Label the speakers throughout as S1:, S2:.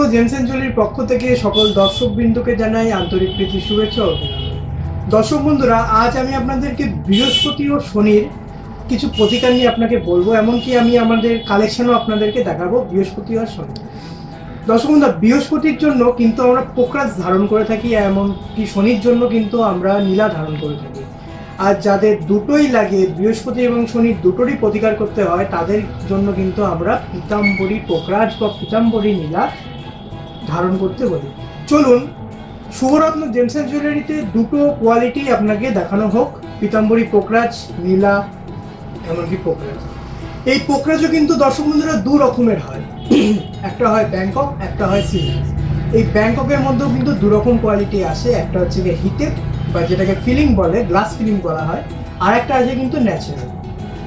S1: শুভরত্ন জেমসেন জুলির পক্ষ থেকে সকল দর্শক বিন্দুকে জানাই আন্তরিক প্রীতি, শুভেচ্ছা অভিনন্দন। দর্শক বন্ধুরা, আজ আমি আপনাদেরকে বৃহস্পতি ও শনির কিছু প্রতিকার নিয়ে আপনাকে বলব, এমনকি আমি আমাদের কালেকশনও আপনাদেরকে দেখাবো বৃহস্পতি আর শনি দর্শক বন্ধুরা, বৃহস্পতির জন্য কিন্তু আমরা পোকরাজ ধারণ করে থাকি, এমনকি শনির জন্য কিন্তু আমরা নীলা ধারণ করে থাকি আর যাদের দুটোই লাগে, বৃহস্পতি এবং শনির দুটোরই প্রতিকার করতে হয়, তাদের জন্য কিন্তু আমরা পিতাম্বরী পোকরাজ বা পিতাম্বরী নীলা ধারণ করতে বলি। চলুন, শুভরত্ন জেমসেন জুয়েলারিতে দুটো কোয়ালিটি আপনাকে দেখানো হোক। পীতাম্বরী পোকরাজ নীলা, এমনকি পোকরাজ এই পোকরাজও কিন্তু দর্শক বন্ধুরা দু রকমের হয়। একটা হয় ব্যাংকক, একটা হয় সিরিজ এই ব্যাংককের মধ্যেও কিন্তু দু রকম কোয়ালিটি আসে। একটা হচ্ছে গিয়ে হিটেড বা যেটাকে ফিলিং বলে, গ্লাস ফিলিং করা হয়। আর একটা আছে কিন্তু ন্যাচারাল।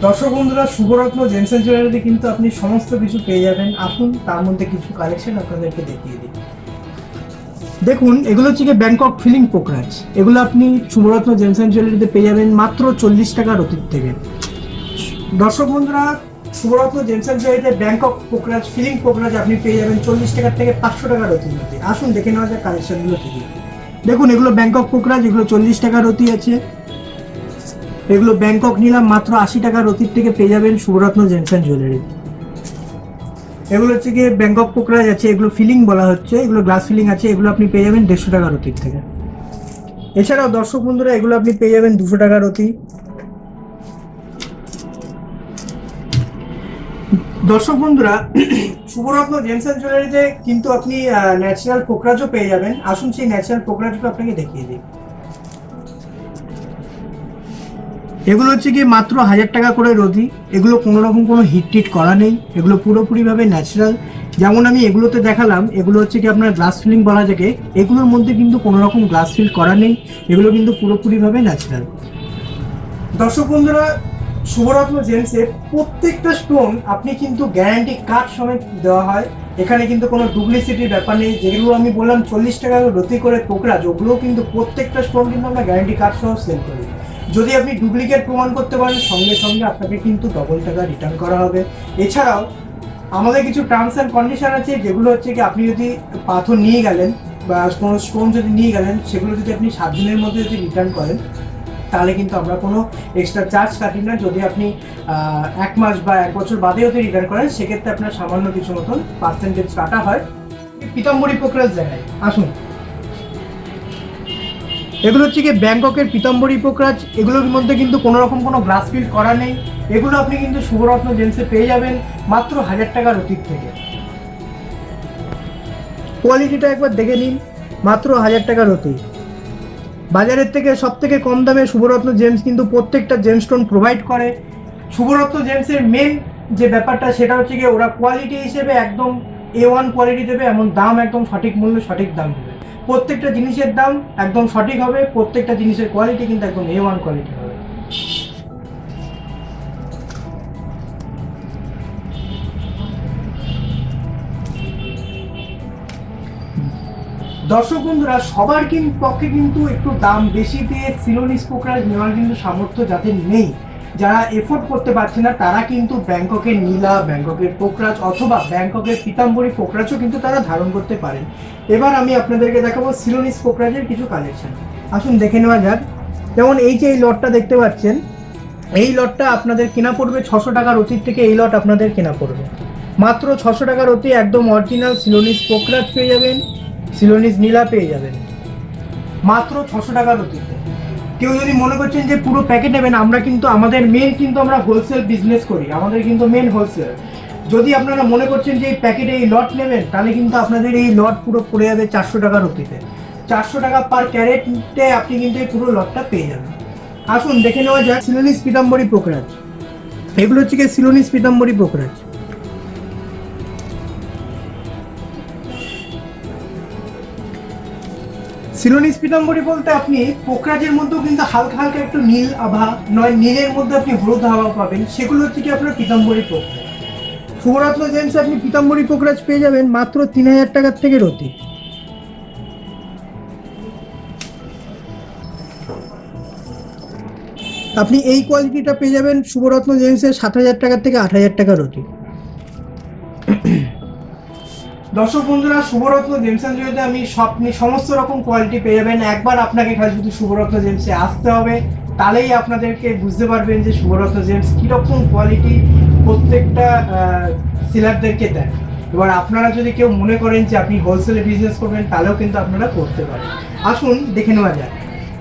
S1: দর্শক বন্ধুরা, শুভরত্ন জেনসেন জুয়েলারিতে কিন্তু আপনি সমস্ত কিছু পেয়ে যাবেন। আসুন, তার মধ্যে কিছু কালেকশন আপনাদেরকে দেখিয়ে দিই। দেখুন, এগুলো হচ্ছে গিয়ে ব্যাংকক ফিলিং পোকরাজ এগুলো আপনি শুভরত্ন জেনসেন জুয়েলারিতে পেয়ে যাবেন মাত্র চল্লিশ টাকার অতীত থেকে। দর্শক বন্ধুরা শুভরত্ন জেনসেন জুয়েলারিতে ব্যাংকক পোকরাজ ফিলিং পোকরাজ আপনি পেয়ে যাবেন চল্লিশ টাকার থেকে পাঁচশো টাকার অতীত মধ্যে। আসুন, দেখে নেওয়া যাক কালেকশনগুলো কি কি। দেখুন, এগুলো ব্যাংকক পোকরাজ এগুলো চল্লিশ টাকার অতি আছে। এগুলো ব্যাংকক নিলাম মাত্র আশি টাকার অতীত থেকে পেয়ে যাবেন শুভরত্ন জেনসেন জুয়েলারি। এগুলো হচ্ছে গিয়ে ব্যাংকক পোকরাজ আছে, এগুলো ফিলিং বলা হচ্ছে, এগুলো গ্লাস ফিলিং আছে, এগুলো আপনি পেয়ে যাবেন দেড়শো টাকার অতীত থেকে। এছাড়াও দর্শক বন্ধুরা, এগুলো আপনি পেয়ে যাবেন দুশো টাকার অতি দর্শক বন্ধুরা, শুভরত্ন জেমসন জুয়েলারিতে কিন্তু আপনি ন্যাচারাল পোকরাজও পেয়ে যাবেন। আসুন সেই ন্যাচারাল পোকরাজটা আপনাকে দেখিয়ে দিই। এগুলো হচ্ছে কি মাত্র হাজার টাকা করে রোদি এগুলো কোনো রকম কোনো হিট টিট করা নেই। এগুলো পুরোপুরিভাবে ন্যাচারাল যেমন আমি এগুলোতে দেখালাম, এগুলো হচ্ছে কি আপনার গ্লাস ফিলিং বলা যাকে। এগুলোর মধ্যে কিন্তু কোনো রকম গ্লাস ফিল করা নেই। এগুলো কিন্তু পুরোপুরিভাবে ন্যাচারাল দর্শক বন্ধুরা শুভরত্ন জেন্সের প্রত্যেকটা স্টোন আপনি কিন্তু গ্যারান্টি কার্ড সমেত দেওয়া হয়? এখানে কিন্তু কোনো ডুপ্লিসিটির ব্যাপার নেই। যেগুলো আমি বললাম, চল্লিশ টাকা রতি করে পোকরাজ ওগুলোও কিন্তু প্রত্যেকটা স্টোন কিন্তু আমরা গ্যারান্টি কার্ড সহ সেল করি। যদি আপনি ডুপ্লিকেট প্রমাণ করতে পারেন সঙ্গে সঙ্গে আপনাকে কিন্তু ডবল টাকা রিটার্ন করা হবে। এছাড়াও আমাদের কিছু টার্মস অ্যান্ড কন্ডিশন আছে যেগুলো হচ্ছে কি আপনি যদি পাথর নিয়ে গেলেন বা কোনো স্টোন যদি নিয়ে গেলেন সেগুলো যদি আপনি সাত দিনের মধ্যে যদি রিটার্ন করেন তাহলে কিন্তু আমরা কোনো এক্সট্রা চার্জ কাটি না। যদি আপনি এক মাস বা এক বছর বাদেও যদি রিটার্ন করেন সেক্ষেত্রে আপনার সামান্য কিছু মতন পার্সেন্টেজ কাটা হয়। পিতাম্বরী পোকরাজ দেখায় আসুন। এগুলো হচ্ছে কি ব্যাংককের পিতাম্বরী পোকরাজ, এগুলোর মধ্যে কিন্তু কোনো রকম কোনো গ্লাস ফিল করা নেই। এগুলো আপনি কিন্তু শুভরত্ন জেন্সে পেয়ে যাবেন মাত্র হাজার টাকার অতীত থেকে। কোয়ালিটিটা একবার দেখে নিন, মাত্র হাজার টাকার অতীত। বাজারের থেকে সব থেকে কম দামে শুভরত্ন জেমস কিন্তু প্রত্যেকটা জেমস্টোন প্রোভাইড করে। শুভরত্ন জেমসের মেন যে ব্যাপারটা, সেটা হচ্ছে গিয়ে ওরা কোয়ালিটি হিসেবে একদম এ ওয়ান কোয়ালিটি দেবে, এমন দাম একদম সঠিক মূল্যে সঠিক দাম দেবে। প্রত্যেকটা জিনিসের দাম একদম সঠিক হবে, প্রত্যেকটা জিনিসের কোয়ালিটি কিন্তু একদম এ ওয়ান কোয়ালিটি হবে। দর্শক বন্ধুরা, সবার কিন পক্ষে কিন্তু একটু দাম বেশি দিয়ে সিলোনিস পোকরাজ নেওয়ার কিন্তু সামর্থ্য যাদের নেই। যারা এফোর্ড করতে পারছে না, তারা কিন্তু ব্যাংককের নীলা, ব্যাংককের পোকরাজ অথবা ব্যাংককের পিতাম্বরী পোকরাজও কিন্তু তারা ধারণ করতে পারেন। এবার আমি আপনাদেরকে দেখাবো সিলোনিস পোকরাজের কিছু কালেকশন আসুন দেখে নেওয়া যাক। যেমন এই যে এই লটটা দেখতে পাচ্ছেন, এই লটটা আপনাদের কেনা পড়বে ছশো টাকার অতীত থেকে এই লট আপনাদের কেনা পড়বে। মাত্র ছশো টাকার অতি একদম অরিজিনাল সিলোনিস পোকরাজ পেয়ে যাবেন সিলোনিস নীলা পেয়ে যাবেন। মাত্র ছশো টাকার অতীতে। কেউ যদি মনে করছেন যে পুরো প্যাকেট নেবেন, আমরা কিন্তু আমাদের মেন কিন্তু আমরা হোলসেল বিজনেস করি। আমাদের কিন্তু মেন হোলসেল যদি আপনারা মনে করছেন যে এই প্যাকেটে এই লট নেবেন, তাহলে কিন্তু আপনাদের এই লট পুরো পড়ে যাবে চারশো টাকার অতীতে চারশো টাকা পার ক্যারেটে আপনি কিন্তু এই পুরো লটটা পেয়ে যাবেন। আসুন, দেখে নেওয়া যাক। সিলোনিস পিতাম্বরী পোকরাজ এগুলো হচ্ছে কি সিলোনিস পিতাম্বরী পোকরাজ সিলোনিস পিতাম্বরী বলতে আপনি পোকরাজের মধ্যেও কিন্তু হালকা হালকা একটু নীল আভা, নয়, নীলের মধ্যে আপনি হলুদ হাওয়া পাবেন। সেগুলো হচ্ছে কি আপনার পিতাম্বরী পোকরাজ শুভরত্ন জেমস, আপনি পিতাম্বরী পোকরাজ পেয়ে যাবেন মাত্র তিন হাজার টাকার থেকে রতি। আপনি এই কোয়ালিটিটা পেয়ে যাবেন শুভরত্ন জেমসের সাত হাজার টাকার থেকে আট হাজার টাকা রতি। দর্শক বন্ধুরা, শুভরত্ন জেমস অ্যান্ড জুয়েলারিতে আমি স্বপ্নে সমস্ত রকম কোয়ালিটি পেয়ে যাবেন। একবার আপনাকে খালি শুধু শুভরত্ন জেমসে আসতে হবে। তাহলেই আপনাদেরকে বুঝতে পারবেন যে শুভরত্ন জেমস কীরকম কোয়ালিটি প্রত্যেকটা সেলারদেরকে দেয়। এবার আপনারা যদি কেউ মনে করেন যে আপনি হোলসেলে বিজনেস করবেন, তাহলেও কিন্তু আপনারা করতে পারেন। আসুন, দেখে নেওয়া যাক।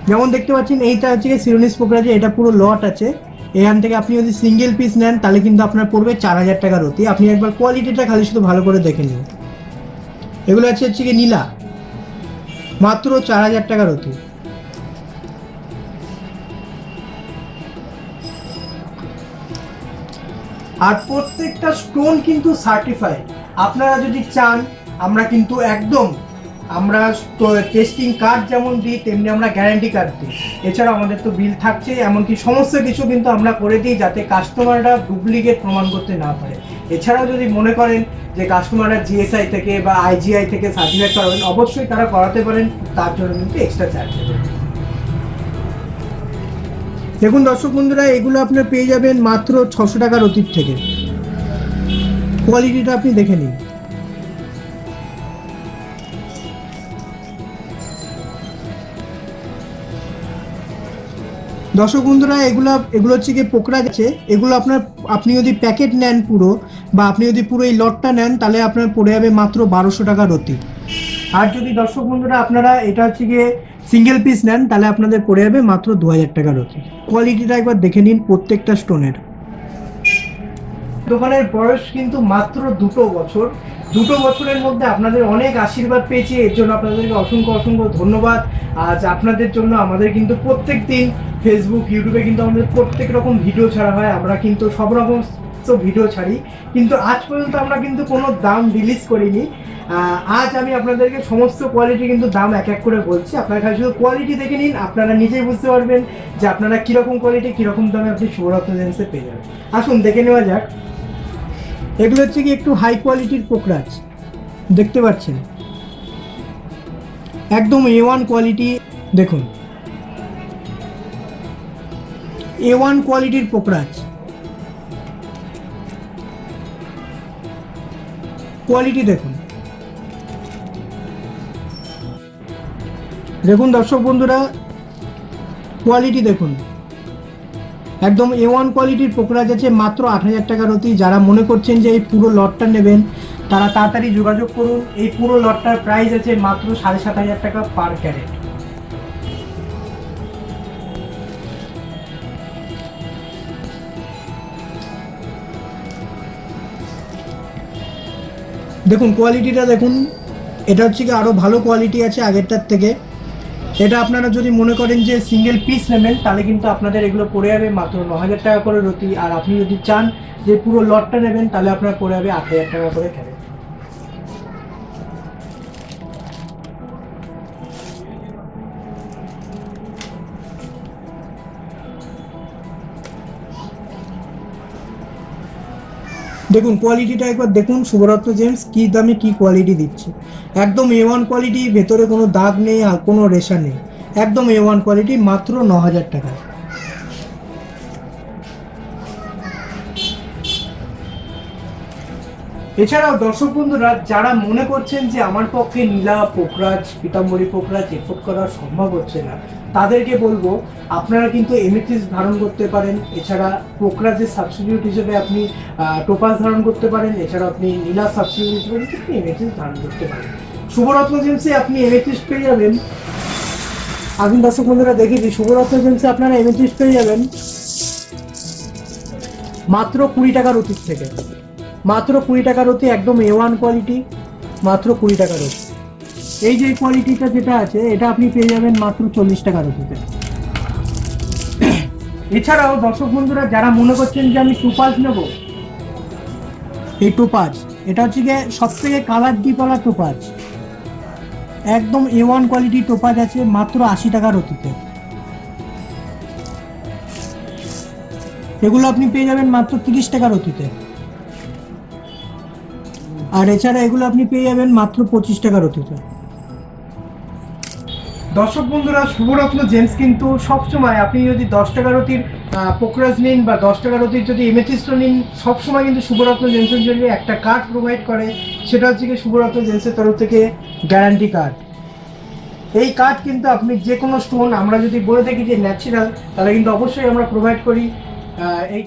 S1: যেমন দেখতে পাচ্ছেন, এইটা হচ্ছে কি সিরোনিস পোকরাজে এটা পুরো লট আছে। এখান থেকে আপনি যদি সিঙ্গেল পিস নেন, তাহলে কিন্তু আপনার পড়বে চার হাজার টাকার অতি আপনি একবার কোয়ালিটিটা খালি শুধু ভালো করে দেখে নিন। এগুলো আছে হচ্ছে কি নীলা। মাত্র চার হাজার টাকার অতি। আর প্রত্যেকটা স্টোন কিন্তু সার্টিফাইড আপনারা যদি চান, আমরা কিন্তু একদম আমরা টেস্টিং কার্ড যেমন দিই, তেমনি আমরা গ্যারান্টি কার্ড দিই। এছাড়া আমাদের তো বিল থাকছে, এমনকি সমস্ত কিছু কিন্তু আমরা করে দিই যাতে কাস্টমাররা ডুপ্লিকেট প্রমাণ করতে না পারে। এছাড়াও যদি মনে করেন যে কাস্টমাররা জিএসআই থেকে বা আইজিআই থেকে সার্টিফাইড করাবেন, অবশ্যই তারা করাতে পারেন, তার জন্য কিন্তু এক্সট্রা চার্জ দেখুন দর্শক বন্ধুরা, এগুলো আপনার পেয়ে যাবেন মাত্র ছশো টাকার অতীত থেকে। কোয়ালিটিটা আপনি দেখে নিন। দর্শক বন্ধুরা, এগুলো এগুলো হচ্ছে গিয়ে পোকরা গেছে। এগুলো আপনার আপনি যদি প্যাকেট নেন পুরো, বা আপনি যদি পুরো এই লটটা নেন, তাহলে আপনার পড়ে যাবে মাত্র বারোশো টাকা রতি। আর যদি দর্শক বন্ধুরা, আপনারা এটা হচ্ছে গিয়ে সিঙ্গেল পিস নেন, তাহলে আপনাদের পড়ে যাবে মাত্র দু হাজার টাকা রতি। কোয়ালিটিটা একবার দেখে নিন প্রত্যেকটা স্টোনের দোকানের বয়স কিন্তু মাত্র দুটো বছর। দুটো বছরের মধ্যে আপনাদের অনেক আশীর্বাদ পেয়েছি। এর জন্য আপনাদেরকে অসংখ্য অসংখ্য ধন্যবাদ। আজ আপনাদের জন্য আমাদের কিন্তু প্রত্যেক দিন ফেসবুক ইউটিউবে কিন্তু আমাদের প্রত্যেক রকম ভিডিও ছাড়া হয়। আমরা কিন্তু সব রকম তো ভিডিও ছাড়ি। কিন্তু আজ পর্যন্ত আমরা কিন্তু কোনো দাম রিলিজ করিনি। আজ আমি আপনাদেরকে সমস্ত কোয়ালিটি কিন্তু দাম এক এক করে বলছি। আপনারা খালি শুধু কোয়ালিটি দেখে নিন, আপনারা নিজেই বুঝতে পারবেন যে আপনারা কীরকম কোয়ালিটি কীরকম দামে আপনি শুভরত্ন জেন্সে পেয়ে যাবেন। আসুন, দেখে নেওয়া যাক। এগুলো হচ্ছে কি একটু হাই কোয়ালিটির পোকরাজ দেখতে পাচ্ছেন? একদম এ ওয়ান কোয়ালিটি দেখুন। এ ওয়ান কোয়ালিটির পোকরাজ কোয়ালিটি দেখুন। দেখুন দর্শক বন্ধুরা কোয়ালিটি দেখুন। একদম এ ওয়ান কোয়ালিটির পোকরাজ আছে, মাত্র আট হাজার টাকার অতি। যারা মনে করছেন যে এই পুরো লটটা নেবেন, তারা তাড়াতাড়ি যোগাযোগ করুন। এই পুরো লটটার প্রাইস আছে মাত্র সাড়ে সাত হাজার টাকা পার ক্যারেট দেখুন কোয়ালিটিটা দেখুন, এটা হচ্ছে কি আরও ভালো কোয়ালিটি আছে আগেরটার থেকে। এটা আপনারা যদি মনে করেন যে সিঙ্গেল পিস নেবেন তাহলে কিন্তু আপনাদের এগুলো পড়ে যাবে মাত্র ন হাজার টাকা করে রতি। আর আপনি যদি চান যে পুরো লটটা নেবেন, তাহলে আপনার পড়ে যাবে আট হাজার টাকা করে ক্যারেট দেখুন কোয়ালিটিটা একবার দেখুন শুভরত্ন জেমস, কী দামে কী কোয়ালিটি দিচ্ছে। একদম এ ওয়ান কোয়ালিটি ভেতরে কোনো দাগ নেই, আর কোনো রেশা নেই। একদম এ ওয়ান কোয়ালিটি মাত্র ন হাজার টাকা। এছাড়াও দর্শক বন্ধুরা, যারা মনে করছেন যে আমার পক্ষে নীলা, পোখরাজ, পিতাম্বরী পোখরাজ এফোর্ড করা সম্ভব হচ্ছে না তাদেরকে বলব, আপনারা কিন্তু এমিথিস ধারণ করতে পারেন, এছাড়া পোখরাজের সাবস্টিটিউট হিসেবে আপনি টোপাস ধারণ করতে পারেন, এছাড়া আপনি নীলা সাবস্টিটিউট হিসেবে আপনি এমিথিস ধারণ করতে পারেন। শুভরত্ন জেমসে আপনি এমিথিস পেয়ে যাবেন। আমি দর্শক বন্ধুরা দেখেছি শুভরত্ন জেমসে আপনারা এমিথিস পেয়ে যাবেন। মাত্র কুড়ি টাকার অতীত থেকে। মাত্র কুড়ি টাকার অতি একদম এ ওয়ান কোয়ালিটি মাত্র কুড়ি টাকার অতি এই যে কোয়ালিটিটা যেটা আছে, এটা আপনি পেয়ে যাবেন মাত্র চল্লিশ টাকার অতিতে এছাড়াও দর্শক বন্ধুরা, যারা মনে করছেন যে আমি টোপাজ নেব, এই টোপাজ, এটা হচ্ছে গিয়ে সব থেকে কালার ডিপওয়ালা টোপাজ। একদম এ ওয়ান কোয়ালিটি টোপাজ আছে, মাত্র আশি টাকার অতিতে এগুলো আপনি পেয়ে যাবেন মাত্র তিরিশ টাকার অতিতে আর এছাড়া এগুলো আপনি পেয়ে যাবেন মাত্র পঁচিশ টাকার অতিতে দর্শক বন্ধুরা শুভরত্ন জেমস। কিন্তু সবসময় আপনি যদি দশ টাকার অতির পোকরাজ নিন বা দশ টাকার অধিক যদি এমেথিস্ট নিন, সবসময় কিন্তু শুভরত্ন জেন্সেন জন্য একটা কার্ড প্রোভাইড করে। সেটা হচ্ছে কি শুভরত্ন জেন্সের তরফ থেকে গ্যারান্টি কার্ড এই কার্ড কিন্তু আপনি যে কোনো স্টোন আমরা যদি বলে থাকি যে ন্যাচারাল তাহলে কিন্তু অবশ্যই আমরা প্রোভাইড করি। এই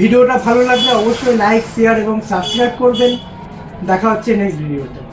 S1: ভিডিওটা ভালো লাগলে অবশ্যই লাইক শেয়ার এবং সাবস্ক্রাইব করবেন। দেখা হচ্ছে নেক্সট ভিডিওতে